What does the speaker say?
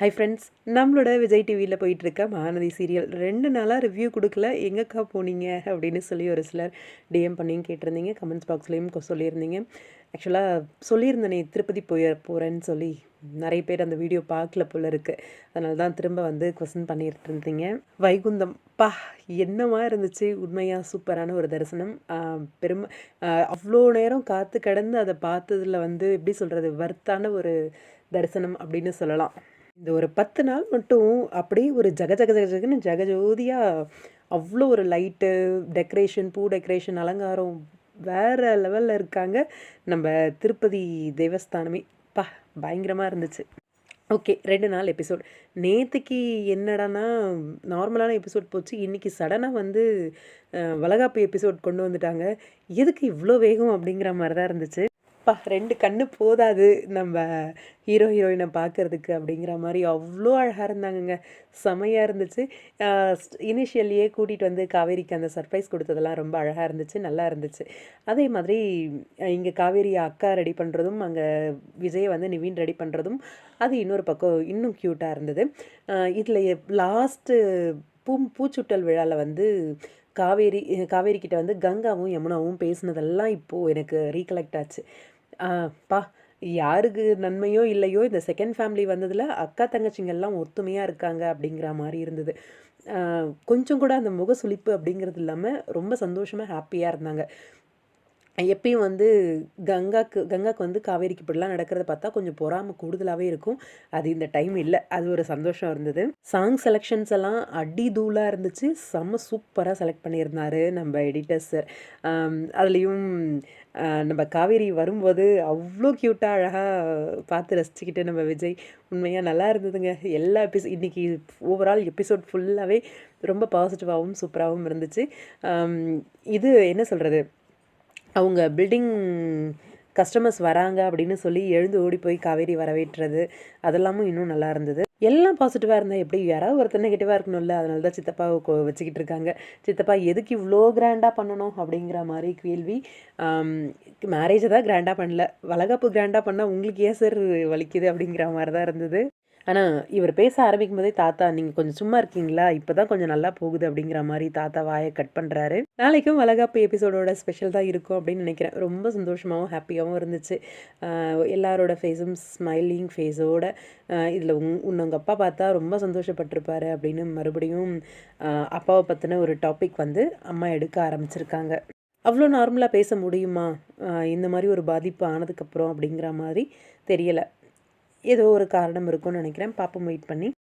Hi friends நம்மளோட விஜய் டிவியில் போயிட்டுருக்க மகாநதி சீரியல் ரெண்டு நாளாக ரிவ்யூ கொடுக்கல. எங்கக்கா போனீங்க? அப்படின்னு சொல்லி ஒரு சிலர் டிஎம் பண்ணியும் கேட்டிருந்தீங்க. கமெண்ட்ஸ் பாக்ஸ்லேயும் சொல்லியிருந்தீங்க. ஆக்சுவலாக சொல்லியிருந்தேனே திருப்பதி போய் போகிறேன்னு சொல்லி. நிறைய பேர் அந்த வீடியோ பார்க்கல போல் இருக்குது அதனால தான் திரும்ப வந்து கொஸ்டின் பண்ணிட்டு இருந்தீங்க வைகுந்தம். பா என்னமா இருந்துச்சு? உண்மையாக சூப்பரான ஒரு தரிசனம். பெரும் அவ்வளோ நேரம் காத்து கடந்து அதை பார்த்ததில் வந்து எப்படி சொல்கிறது வர்த்தான ஒரு தரிசனம் அப்படின்னு சொல்லலாம். இந்த ஒரு பத்து நாள் மட்டும் அப்படியே ஒரு ஜக ஜக ஜக ஜகன்னு ஜெகஜோதியாக அவ்வளோ ஒரு லைட்டு டெக்கரேஷன் பூ டெக்கரேஷன் அலங்காரம் வேறு லெவலில் இருக்காங்க. நம்ம திருப்பதி தேவஸ்தானமே. பா பயங்கரமாக இருந்துச்சு. ஓகே ரெண்டு நாள் எபிசோட் நேற்றுக்கு என்னடானா நார்மலான எபிசோட் போச்சு. இன்றைக்கி சடனாக வந்து வளகாப்பு எபிசோட் கொண்டு வந்துட்டாங்க. எதுக்கு இவ்வளோ வேகம் அப்படிங்கிற மாதிரி தான் இருந்துச்சு. அப்பா ரெண்டு கண்ணு போதாது நம்ம ஹீரோ ஹீரோயினை பார்க்குறதுக்கு அப்படிங்கிற மாதிரி அவ்வளோ அழகாக இருந்தாங்கங்க. செமையாக இருந்துச்சு. இனிஷியல்லையே கூட்டிகிட்டு வந்து காவேரிக்கு அந்த சர்ப்ரைஸ் கொடுத்ததெல்லாம் ரொம்ப அழகாக இருந்துச்சு நல்லா இருந்துச்சு. அதே மாதிரி இங்கே காவேரி அக்கா ரெடி பண்ணுறதும் அங்கே விஜயை வந்து நிவின் ரெடி பண்ணுறதும் அது இன்னொரு பக்கம் இன்னும் க்யூட்டாக இருந்தது. இதில் லாஸ்ட்டு பூ பூச்சுட்டல் விழாவில் வந்து காவேரி காவேரி கிட்ட வந்து கங்காவும் யமுனாவும் பேசினதெல்லாம் இப்போது எனக்கு ரீகலெக்ட் ஆச்சு. பா யாருக்கு நன்மையோ இல்லையோ இந்த செகண்ட் ஃபேமிலி வந்ததில் அக்கா தங்கச்சிங்கெல்லாம் ஒத்துமையாக இருக்காங்க அப்படிங்கிற மாதிரி இருந்தது. கொஞ்சம் கூட அந்த முக சுளிப்பு அப்படிங்கிறது இல்லாமல் ரொம்ப சந்தோஷமாக ஹாப்பியாக இருந்தாங்க. எப்பயும் வந்து கங்காக்கு கங்காக்கு வந்து காவேரிக்கு இப்படிலாம் நடக்கிறத பார்த்தா கொஞ்சம் பொறாமல் கூடுதலாகவே இருக்கும். அது இந்த டைம் இல்லை. அது ஒரு சந்தோஷம் இருந்தது. சாங் செலெக்ஷன்ஸ் எல்லாம் அடி தூளாக இருந்துச்சு. செம்ம சூப்பராக செலக்ட் பண்ணியிருந்தாரு நம்ம எடிட்டர் சார் அதுலேயும் நம்ம காவேரி வரும்போது அவ்வளோ க்யூட்டாக அழகாக பார்த்து ரசிச்சுக்கிட்டு நம்ம விஜய். உண்மையாக நல்லா இருந்ததுங்க. எல்லா எபிசோ இன்றைக்கி ஓவரால் எபிசோட் ஃபுல்லாகவே ரொம்ப பாசிட்டிவாகவும் சூப்பராகவும் இருந்துச்சு. இது என்ன சொல்கிறது அவங்க பில்டிங் கஸ்டமர்ஸ் வராங்க அப்படின்னு சொல்லி எழுந்து ஓடி போய் காவேரி வரவேற்றது அதெல்லாமும் இன்னும் நல்லா இருந்தது. எல்லாம் பாசிட்டிவாக இருந்தால் எப்படி? யாராவது ஒருத்தர் நெகட்டிவாக இருக்கணும்ல அதனால தான் சித்தப்பாவை வச்சுக்கிட்டு இருக்காங்க. சித்தப்பா எதுக்கு இவ்வளோ கிராண்டாக பண்ணணும் அப்படிங்கிற மாதிரி கேள்வி. மேரேஜை தான் கிராண்டாக பண்ணல. வளகாப்பு கிராண்டாக பண்ணால் உங்களுக்கு ஏன் சார் வலிக்குது அப்படிங்கிற மாதிரி தான் இருந்தது. ஆனால் இவர் பேச ஆரம்பிக்கும் போதே தாத்தா நீங்கள் கொஞ்சம் சும்மா இருக்கீங்களா? இப்போ தான் கொஞ்சம் நல்லா போகுது அப்படிங்கிற மாதிரி தாத்தா வாயை கட் பண்ணுறாரு நாளைக்கும் வளகாப்பு எபிசோடோட ஸ்பெஷல் தான் இருக்கும் அப்படின்னு நினைக்கிறேன். ரொம்ப சந்தோஷமாகவும் ஹாப்பியாகவும் இருந்துச்சு. எல்லாரோட ஃபேஸும் ஸ்மைலிங் ஃபேஸோட இதில் உங் உன்னவங்க அப்பா பார்த்தா ரொம்ப சந்தோஷப்பட்டிருப்பாரு அப்படின்னு மறுபடியும் அப்பாவை பற்றின ஒரு டாபிக் வந்து அம்மா எடுக்க ஆரம்பிச்சிருக்காங்க. அவ்வளோ நார்மலாக பேச முடியுமா? இந்த மாதிரி ஒரு பாதிப்பு ஆனதுக்கப்புறம் அப்படிங்கிற மாதிரி தெரியலை. ஏதோ ஒரு காரணம் இருக்கும்னு நினைக்கிறேன். பாப்போம் வெயிட் பண்ணி.